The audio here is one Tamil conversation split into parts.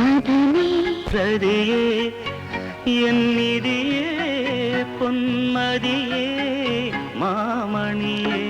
மதனே சதியே என் நிதியே பொன்மதியே மாமணியே.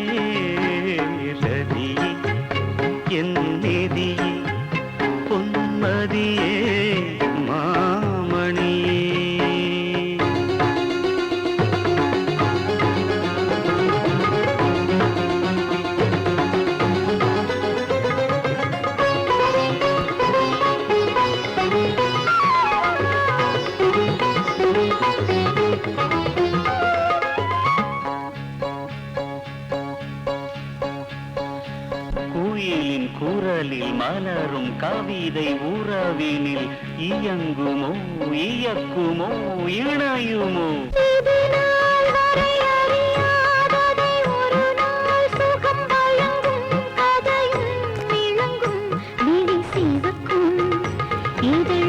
குயிலின் கூறலில் மலரும் கவிதை உறவினில் இயங்குமோ இயக்குமோ இணையுமோ? இது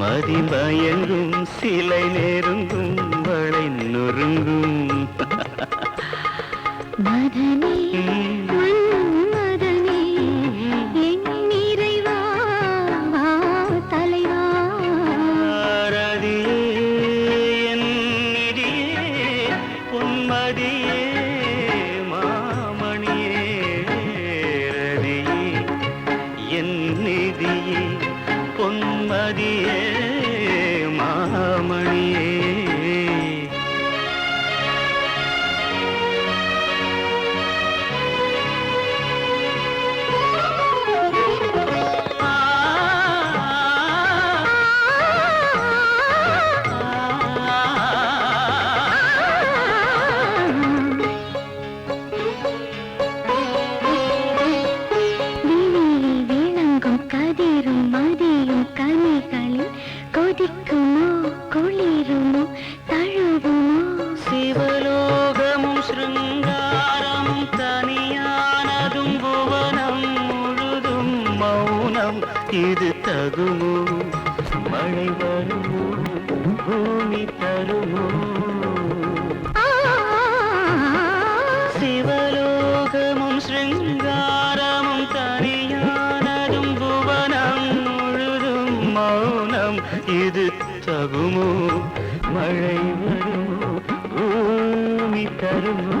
மதிமயங்கும் சிலை நெருங்கும் வளை நொறுங்கும் மதனே. இது தகுமோ மழை வருமோ பூமி தருமோ சிவலோகமும் சிருங்காரமும் தனியானதும் புவனம் முழுதும் மௌனம். இது தகுமோ? மழை வருமோ? பூமி தருமோ?